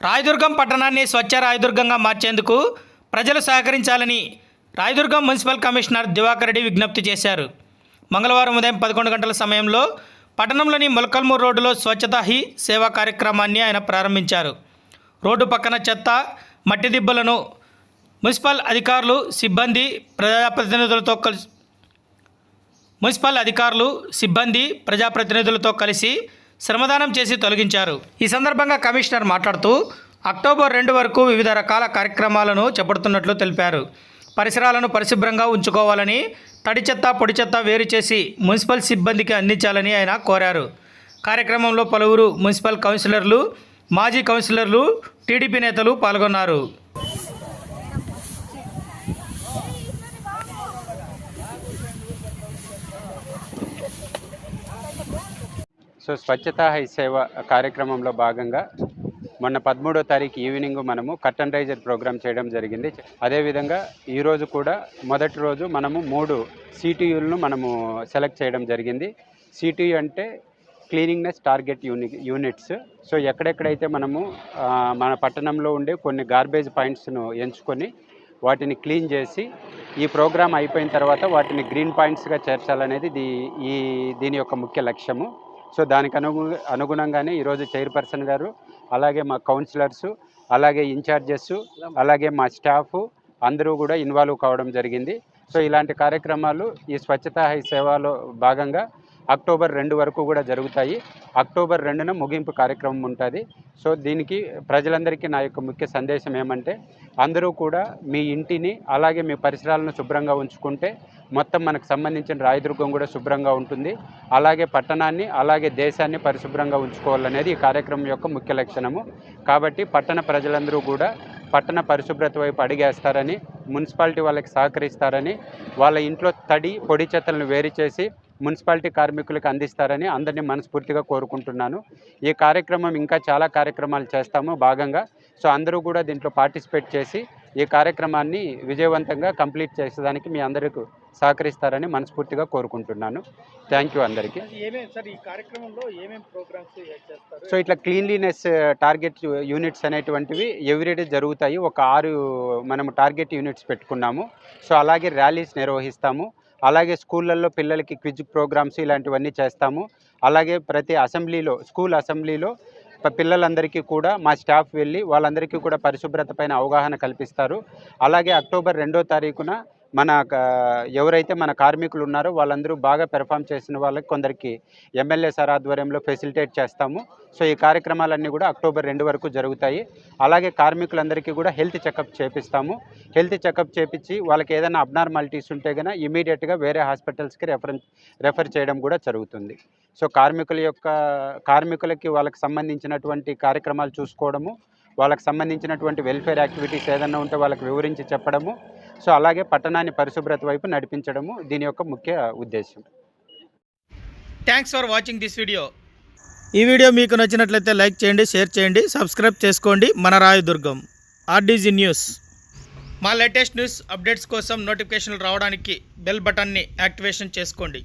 రాయదుర్గం పట్టణాన్ని స్వచ్ఛ రాయదుర్గంగా మార్చేందుకు ప్రజలు సహకరించాలని రాయదుర్గం మున్సిపల్ కమిషనర్ దివాకర్ రెడ్డి విజ్ఞప్తి చేశారు. మంగళవారం ఉదయం పదకొండు గంటల సమయంలో పట్టణంలోని మొలకల్మూరు రోడ్డులో స్వచ్ఛతా హీ సేవా కార్యక్రమాన్ని ఆయన ప్రారంభించారు. రోడ్డు పక్కన చెత్త మట్టి దిబ్బలను మున్సిపల్ అధికారులు సిబ్బంది ప్రజాప్రతినిధులతో కలిసి మున్సిపల్ అధికారులు సిబ్బంది ప్రజాప్రతినిధులతో కలిసి శ్రమదానం చేసి తొలగించారు. ఈ సందర్భంగా కమిషనర్ మాట్లాడుతూ అక్టోబర్ రెండు వరకు వివిధ రకాల కార్యక్రమాలను చేపడుతున్నట్లు తెలిపారు. పరిసరాలను పరిశుభ్రంగా ఉంచుకోవాలని తడి చెత్త పొడి చెత్త వేరు చేసి మున్సిపల్ సిబ్బందికి అందించాలని ఆయన కోరారు. కార్యక్రమంలో పలువురు మున్సిపల్ కౌన్సిలర్లు మాజీ కౌన్సిలర్లు టీడీపీ నేతలు పాల్గొన్నారు. సో స్వచ్ఛతా హై సేవ కార్యక్రమంలో భాగంగా మొన్న పదమూడో తారీఖు ఈవినింగ్ మనము కట్టన్ రైజర్ ప్రోగ్రామ్ చేయడం జరిగింది. అదేవిధంగా ఈరోజు కూడా మొదటి రోజు మనము మూడు సిటీయులను మనము సెలెక్ట్ చేయడం జరిగింది. సిటీయు అంటే క్లీనింగ్నెస్ టార్గెట్ యూని యూనిట్స్. సో ఎక్కడెక్కడైతే మనము మన పట్టణంలో ఉండే కొన్ని గార్బేజ్ పాయింట్స్ను ఎంచుకొని వాటిని క్లీన్ చేసి ఈ ప్రోగ్రామ్ అయిపోయిన తర్వాత వాటిని గ్రీన్ పాయింట్స్గా చేర్చాలనేది దీ ఈ దీని యొక్క ముఖ్య లక్ష్యము. సో దానికి అనుగు అనుగుణంగానే ఈరోజు చైర్పర్సన్ గారు అలాగే మా కౌన్సిలర్స్ అలాగే ఇన్ఛార్జెస్ అలాగే మా స్టాఫ్ అందరూ కూడా ఇన్వాల్వ్ కావడం జరిగింది. సో ఇలాంటి కార్యక్రమాలు ఈ స్వచ్ఛతా హై సేవలో భాగంగా అక్టోబర్ రెండు వరకు కూడా జరుగుతాయి. అక్టోబర్ రెండున ముగింపు కార్యక్రమం ఉంటుంది. సో దీనికి ప్రజలందరికీ నా యొక్క ముఖ్య సందేశం ఏమంటే అందరూ కూడా మీ ఇంటిని అలాగే మీ పరిసరాలను శుభ్రంగా ఉంచుకుంటే మొత్తం మనకు సంబంధించిన రాయదుర్గం కూడా శుభ్రంగా ఉంటుంది. అలాగే పట్టణాన్ని అలాగే దేశాన్ని పరిశుభ్రంగా ఉంచుకోవాలనేది ఈ కార్యక్రమం యొక్క ముఖ్య లక్షణము. కాబట్టి పట్టణ ప్రజలందరూ కూడా పట్టణ పరిశుభ్రత వైపు అడిగేస్తారని మున్సిపాలిటీ వాళ్ళకి సహకరిస్తారని వాళ్ళ ఇంట్లో తడి పొడి చెత్తలను వేరు చేసి మున్సిపాలిటీ కార్మికులకు అందిస్తారని అందరినీ మనస్ఫూర్తిగా కోరుకుంటున్నాను. ఈ కార్యక్రమం ఇంకా చాలా కార్యక్రమాలు చేస్తాము భాగంగా. సో అందరూ కూడా దీంట్లో పార్టిసిపేట్ చేసి ఈ కార్యక్రమాన్ని విజయవంతంగా కంప్లీట్ చేసేదానికి మీ అందరికీ సహకరిస్తారని మనస్ఫూర్తిగా కోరుకుంటున్నాను. థ్యాంక్ యూ అందరికీ. సో ఇట్లా క్లీన్లీనెస్ టార్గెట్ యూనిట్స్ అనేటువంటివి ఎవ్రీడే జరుగుతాయి. ఒక ఆరు మనము టార్గెట్ యూనిట్స్ పెట్టుకున్నాము. సో అలాగే ర్యాలీస్ నిర్వహిస్తాము. అలాగే స్కూళ్ళల్లో పిల్లలకి క్విజ్ ప్రోగ్రామ్స్ ఇలాంటివన్నీ చేస్తాము. అలాగే ప్రతి అసెంబ్లీలో స్కూల్ అసెంబ్లీలో పిల్లలందరికీ కూడా మా స్టాఫ్ వెళ్ళి వాళ్ళందరికీ కూడా పరిశుభ్రత పైన అవగాహన కల్పిస్తారు. అలాగే అక్టోబర్ రెండో తారీఖున మన ఎవరైతే మన కార్మికులు ఉన్నారో వాళ్ళందరూ బాగా పెర్ఫామ్ చేసిన వాళ్ళకి కొందరికి ఎమ్మెల్యే సార్ ఆధ్వర్యంలో ఫెసిలిటేట్ చేస్తాము. సో ఈ కార్యక్రమాలన్నీ కూడా అక్టోబర్ రెండు వరకు జరుగుతాయి. అలాగే కార్మికులందరికీ కూడా హెల్త్ చెకప్ చేపిస్తాము. హెల్త్ చెకప్ చేపించి వాళ్ళకి ఏదైనా అబ్నార్మాలిటీస్ ఉంటే కనుక ఇమీడియట్గా వేరే హాస్పిటల్స్కి రెఫర్ రెఫర్ చేయడం కూడా జరుగుతుంది. సో కార్మికుల యొక్క కార్మికులకి వాళ్ళకి సంబంధించినటువంటి కార్యక్రమాలు చూసుకోవడము వాళ్ళకి సంబంధించినటువంటి వెల్ఫేర్ యాక్టివిటీస్ ఏదైనా ఉంటే వాళ్ళకి వివరించి చెప్పడము సో అలాగే పట్టణాన్ని పరిశుభ్రత వైపు నడిపించడము దీని యొక్క ముఖ్య ఉద్దేశం. Thanks for watching this video ఈ వీడియో మీకు నచ్చినట్లయితే లైక్ చేయండి షేర్ చేయండి సబ్స్క్రైబ్ చేసుకోండి. మన రాయదుర్గం ఆర్డీజీ న్యూస్ మా లేటెస్ట్ న్యూస్ అప్డేట్స్ కోసం నోటిఫికేషన్లు రావడానికి బెల్ బటన్ని యాక్టివేషన్ చేసుకోండి.